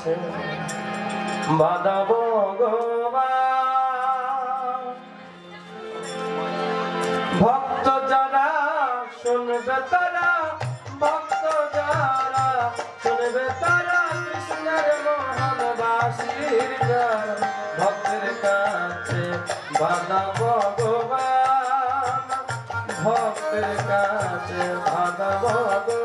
কাছে বাধা ভগবান ভক্ত যারা শুনবে তারা, ভক্ত যারা শুনবে তারা, কৃষ্ণের মোহনবাসীর ভক্তের কাছে বাধা ভগবান ভক্তের কাছে বাধা ভগবান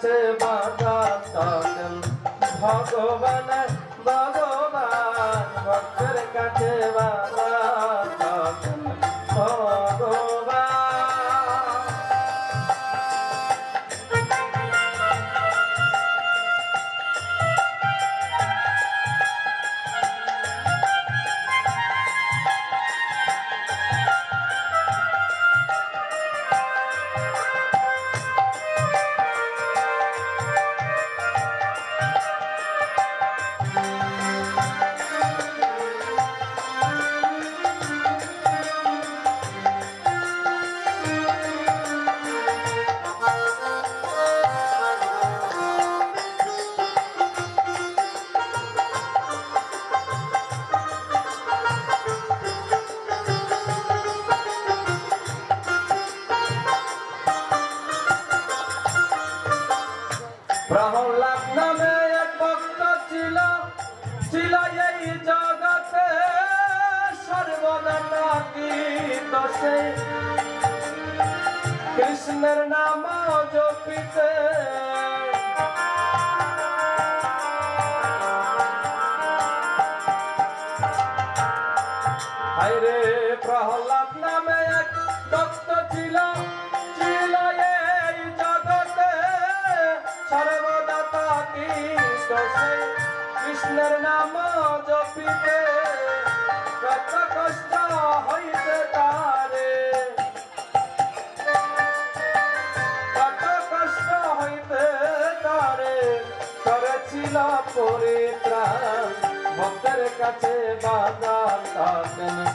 কাছে বাধা ভগবান ভগবান দশে কৃষ্ণের নাম জপিতে। হায়রে, প্রহ্লাদ নামে এক ভক্ত ছিল ছিল এই জগতে। সর্বদা কৃষ্ণের নাম জপিতে। কাছে বাজার থাকেন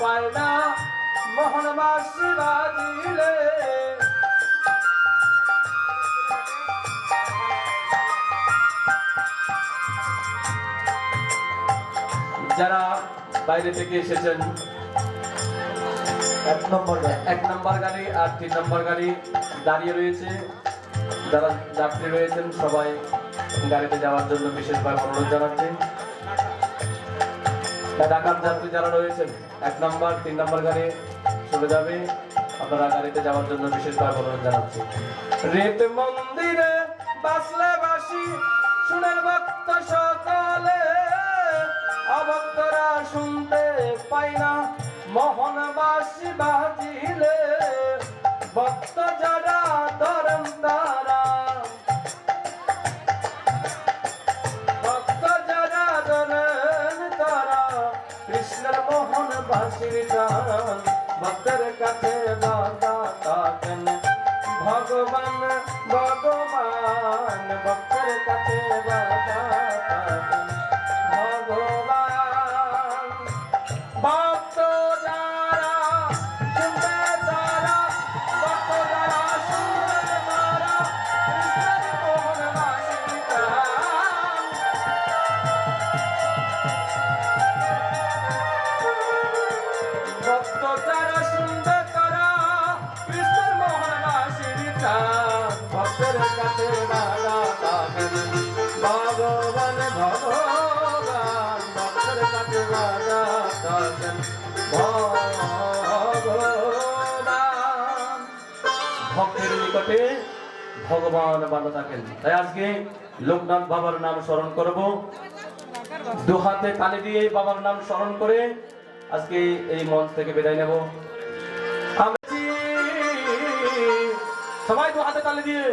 পায় না মোহনবাসী বাজিলে। যারা বাইরে থেকে এসেছেন এক নম্বর এক নম্বর গাড়ি আর তিন নম্বর গাড়ি দাঁড়িয়ে রয়েছে। যারা যাত্রী রয়েছেন সবাই গাড়িতে যাওয়ার জন্য বিশেষভাবে অনুরোধ জানাচ্ছি। ঢাকার যাত্রী যারা রয়েছেন, এক নম্বর, তিন নম্বর গাড়ি চলে যাবে। আপনারা গাড়িতে যাওয়ার জন্য বিশেষভাবে অনুরোধ জানাচ্ছি। রেত মন্দিরে বাসলে বাসি শুনে ভক্ত সকালে অভক্তরা শুনতে পাই না। মোহন বাসি ভক্তের কাছে ভক্তের নিকটে ভগবান ভালো থাকেন। তাই আজকে লোকনাথ বাবার নাম স্মরণ করব। দু হাতে তালি দিয়ে বাবার নাম স্মরণ করে আজকে এই মঞ্চ থেকে বিদায় নেব। সবাই দু হাতে তালি দিয়ে।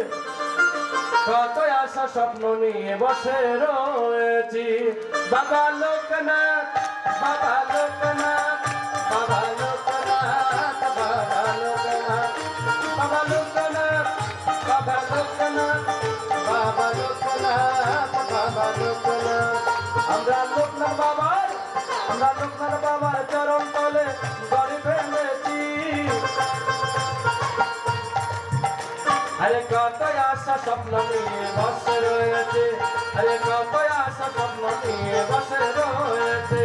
কত আশা স্বপ্ন নিয়ে বসে রয়েছি। বাবা লোকনাথ বাবা লোকনাথ, বাবা আমরা লোকনাথ বাবার আমরা লোকনাথ বাবার চরণ তলে গড়ে ফেলেছি। আরে কত আশা স্বপ্ন নিয়ে বসে রয়েছে, আরে কত আশা স্বপ্ন নিয়ে বসে রয়েছে।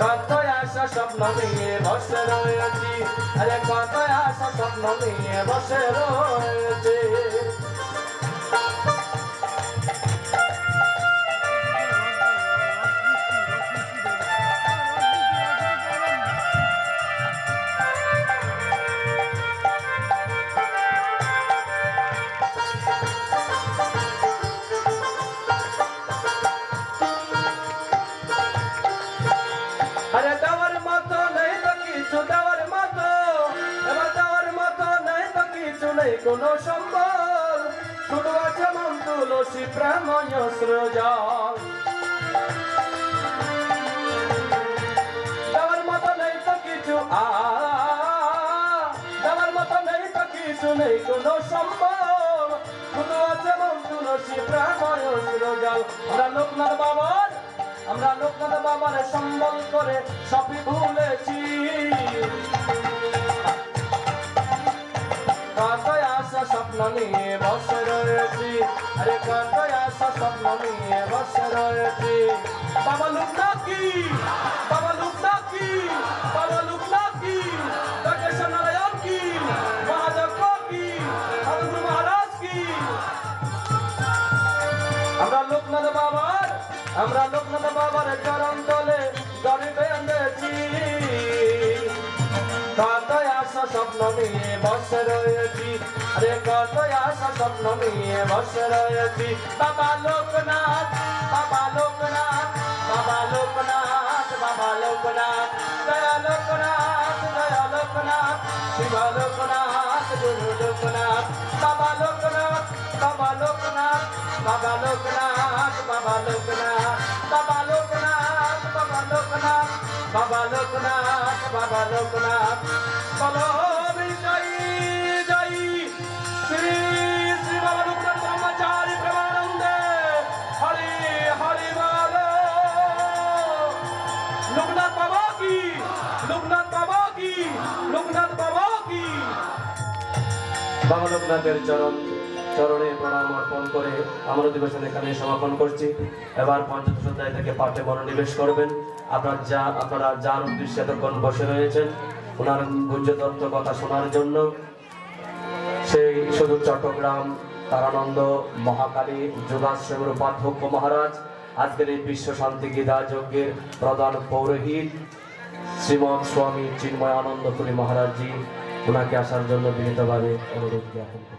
কত আশা স্বপ্ন নিয়ে বসে কত আশা স্বপ্ন নিয়ে বসে রয়েছে? সম্বল শুধু আছে মন তুলসী প্রেময় সৃজল। দেওয়ার মতো নেই তো কিছু আ দেওয়ার মতো নেই তো কিছু নেই, কোনো সম্বল। শুধু আছে মন তুলসী প্রেময় সৃজল। আমরা লোকনাথ বাবার, আমরা লোকনাথ বাবার সম্বল করে সবই ভুলেছি। আশা স্বপ্ন নিয়ে বসে রয়েছি। আরে কত আশা স্বপ্ন নিয়ে বসে রয়েছি। বাবা লুকনা কি? বাবা লুকনা কি? বাবা লুকনা কি? দর্শন নারায়ণ কি? মহাদেব কি সাধুগুরু মহারাজ কি? আমরা লোকনাথ বাবার, আমরা লোকনাথ বাবার চরণ তলে গড়ে বেঁধেছি। কত আশা স্বপ্ন নিয়ে বসে রয়েছি। আশা স্বপ্ন নিয়ে বসে রয়েছি বাবা লোকনাথ বাবা লোকনাথ বাবা লোকনাথ বাবা লোকনাথ। দয়া লোকনাথ দয়া লোকনাথ, শিব লোকনাথ, গুরু লোকনাথ। বাবা লোকনাথ বাবা লোকনাথ বাবা লোকনাথ বাবা লোকনাথ। বাবা লোকনাথ বাবা লোকনাথ বাবা লোকনাথ বাবা লোকনাথ। বলো বাবা চরণ চরণে প্রণাম অর্পণ করে আমার অধিবেশন এখানে সমাপন করছি। এবার পঞ্চদশ অধ্যায় থেকে পাঠে মনোনিবেশ করবেন। আপনার যা, আপনারা যার উদ্দেশ্যে এতক্ষণ বসে রয়েছেন, ওনার গুঞ্জ তত্ত্ব কথা শোনার জন্য সেই সুদূর চট্টগ্রাম তারানন্দ মহাকালী যোগাশ্রমের উপাধ্যক্ষ মহারাজ, আজকের এই বিশ্ব শান্তি গীতা যজ্ঞের প্রধান পৌরোহিত শ্রীমৎ স্বামী চিন্ময় আনন্দপুরী মহারাজজি ওনাকে আসার জন্য বিনীতভাবে অনুরোধ জ্ঞাপন